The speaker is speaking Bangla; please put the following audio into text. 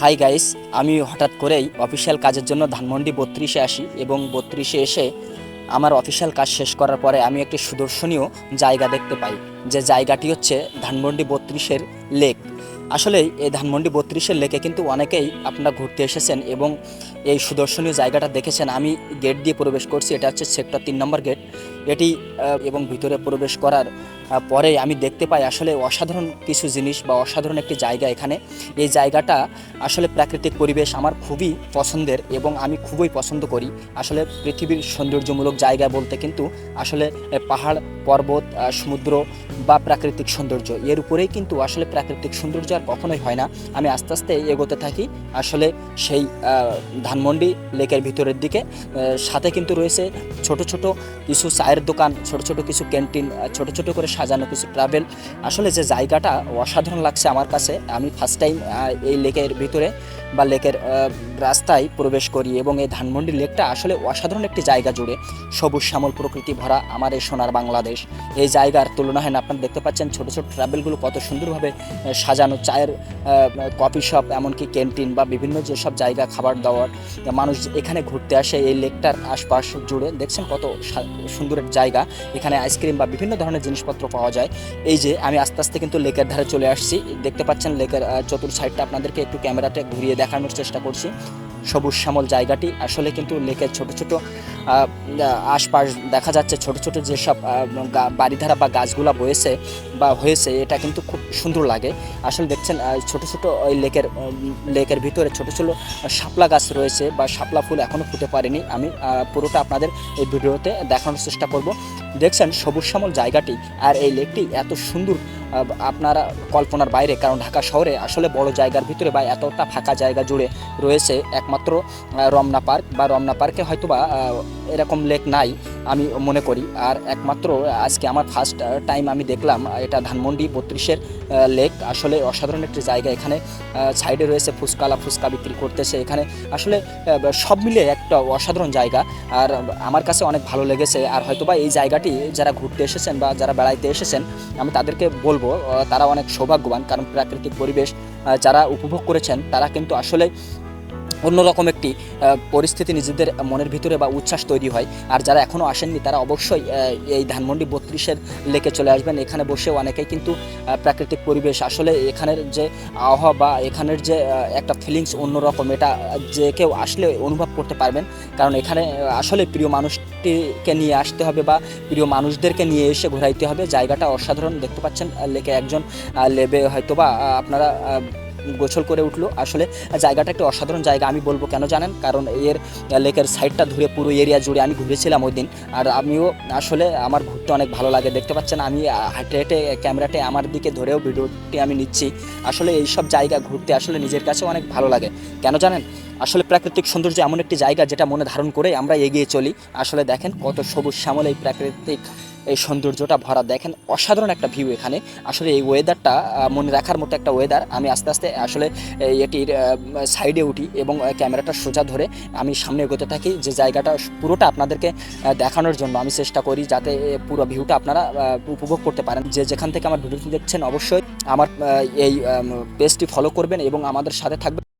হাই গাইস আমি হঠাৎ করেই অফিসিয়াল কাজের জন্য ধানমন্ডি বত্রিশে আসি এবং বত্রিশে এসে আমার অফিসিয়াল কাজ শেষ করার পরে আমি একটি সুদর্শনীয় জায়গা দেখতে পাই। যে জায়গাটি হচ্ছে ধানমন্ডি বত্রিশের লেক আসলে এই ধানমন্ডি বত্রিশের লেকে কিন্তু অনেকেই আপনারা ঘুরতে এসেছেন এবং এই সুদর্শনীয় জায়গাটা দেখেছেন। আমি গেট দিয়ে প্রবেশ করছি, এটা হচ্ছে সেক্টর তিন নম্বর গেট। এটি এবং ভিতরে প্রবেশ করার পরে আমি দেখতে পাই আসলে অসাধারণ কিছু জিনিস বা অসাধারণ একটি জায়গা এখানে। এই জায়গাটা আসলে প্রাকৃতিক পরিবেশ আমার খুবই পছন্দের এবং আমি খুবই পছন্দ করি। আসলে পৃথিবীর সৌন্দর্যমূলক জায়গা বলতে কিন্তু আসলে পাহাড় পর্বত সমুদ্র বা প্রাকৃতিক সৌন্দর্য। এর উপরেই কিন্তু আসলে প্রাকৃতিক সৌন্দর্য আর কখনোই হয় না। আমি আস্তে আস্তে এগোতে থাকি। আসলে সেই ধানমন্ডি লেকের ভিতরের দিকে সাথে কিন্তু রয়েছে ছোট ছোট কিছু চায়ের দোকান, ছোট ছোট কিছু ক্যান্টিন ছোট ছোট করে সাজানো কিছু ট্রাভেল। আসলে যে জায়গাটা অসাধারণ লাগছে আমার কাছে, আমি ফার্স্ট টাইম এই লেকের ভিতরে বা লেকের রাস্তায় প্রবেশ করি এবং এই ধানমন্ডি লেকটা আসলে অসাধারণ একটি জায়গা জুড়ে সবুজ শ্যামল প্রকৃতি ভরা আমার এই সোনার বাংলাদেশ। এই জায়গার তুলনা হয় না, আপনারা দেখতে পাচ্ছেন ছোট ছোট ট্রাভেলগুলো কত সুন্দরভাবে সাজানো। চায়ের কফি শপ, এমনকি ক্যান্টিন বা বিভিন্ন যেসব জায়গা, খাবার দাবার মানুষ এখানে ঘুরতে আসে। এই লেকটার আশপাশ জুড়ে দেখছেন কত সুন্দর জায়গা। এখানে আইসক্রিম বা বিভিন্ন ধরনের জিনিসপত্র পাওয়া যায়। এই যে আমি আস্তে আস্তে কিন্তু লেকের ধারে চলে আসছি। দেখতে পাচ্ছেন লেকের চতুর সাইডটা। আপনাদেরকে একটু ক্যামেরাতে ঘুরিয়ে দেখানোর চেষ্টা করছি। সবুজ শ্যামল জায়গাটি। আসলে কিন্তু লেকের ছোট ছোট আশপাশ দেখা যাচ্ছে ছোট ছোট যেসব বাড়িধারা বা গাছগুলা বয়েছে বা হয়েছে, এটা কিন্তু খুব সুন্দর লাগে। আসলে দেখছেন ছোট ছোট ওই লেকের লেকের ভিতরে ছোট ছোট শাপলা গাছ রয়েছে বা শাপলা ফুল এখনও ফুটে পারেনি। আমি পুরোটা আপনাদের এই ভিডিওতে দেখানোর চেষ্টা করব। দেখছেন সবুজ শ্যামল জায়গাটি আর এই লেকটি এত সুন্দর আপনারা কল্পনার বাইরে, কারণ ঢাকা শহরে আসলে বড় জায়গার ভিতরে বা এতটা ফাঁকা জায়গা জুড়ে রয়েছে একমাত্র রমনা পার্ক, বা রমনা পার্কে হয়তো বা এরকম লেক নাই আমি মনে করি। আর একমাত্র, আজকে আমার ফার্স্ট টাইম আমি দেখলাম এটা ধানমন্ডি বত্রিশের লেক। আসলে অসাধারণ একটি জায়গা এখানে সাইডে রয়েছে ফুচকালা, ফুচকা বিক্রি করতেছে এখানে। আসলে সব মিলে একটা অসাধারণ জায়গা। আর আমার কাছে অনেক ভালো লেগেছে। আর হয়তোবা এই জায়গাটি যারা ঘুরতে এসেছেন বা যারা বেড়াইতে এসেছেন, আমি তাদেরকে বলব আহ, তারা অনেক সৌভাগ্যবান। কারণ প্রাকৃতিক পরিবেশ যারা উপভোগ করেছেন তারা কিন্তু আসলে অন্যরকম একটি পরিস্থিতি নিজেদের মনের ভিতরে বা উচ্ছ্বাস তৈরি হয়। আর যারা এখনও আসেননি, তারা অবশ্যই এই ধানমন্ডি বত্রিশের লেকে চলে আসবেন। এখানে বসে অনেকেই কিন্তু প্রাকৃতিক পরিবেশ, আসলে এখানের যে আবহাওয়া বা এখানের যে একটা ফিলিংস অন্যরকম, এটা যে কেউ আসলে অনুভব করতে পারবেন। কারণ এখানে আসলে প্রিয় মানুষটিকে নিয়ে আসতে হবে বা প্রিয় মানুষদেরকে নিয়ে এসে ঘোরাইতে হবে। জায়গাটা অসাধারণ, দেখতে পাচ্ছেন লেকে একজন লেবে হয়তো বা আপনারা গোছল করে উঠল। আসলে জায়গাটা একটা অসাধারণ জায়গা, আমি বলব কেন জানেন? কারণ এর লেকের সাইডটা ধরে পুরো এরিয়া জুড়ে আমি ঘুরেছিলাম ওই দিন। আর আমিও আসলে আমার ঘুরতে অনেক ভালো লাগে, দেখতে পাচ্ছেন? আমি হাটে হাঁটে ক্যামেরাটে আমার দিকে ধরেও ভিডিওটি আমি নিচ্ছি। আসলে এইসব জায়গা ঘুরতে আসলে নিজের কাছে অনেক ভালো লাগে। কেন জানেন? আসলে প্রাকৃতিক সৌন্দর্য এমন একটি জায়গা যেটা মনে ধারণ করে আমরা এগিয়ে চলি। আসলে দেখেন কত সবুজ শ্যামল এই প্রাকৃতিক এই সৌন্দর্যটা ভরা। দেখেন অসাধারণ একটা ভিউ এখানে। আসলে এই ওয়েদারটা মনে রাখার মতো একটা ওয়েদার আমি আস্তে আস্তে আসলে এটির সাইডে উঠি এবং ক্যামেরাটা সোজা ধরে আমি সামনে এগোতে থাকি। যে জায়গাটা পুরোটা আপনাদেরকে দেখানোর জন্য আমি চেষ্টা করি যাতে পুরো ভিউটা আপনারা উপভোগ করতে পারেন। যে যেখান থেকে আমার ভিডিওটি দেখছেন অবশ্যই আমার এই পেজটি ফলো করবেন এবং আমাদের সাথে থাকবেন।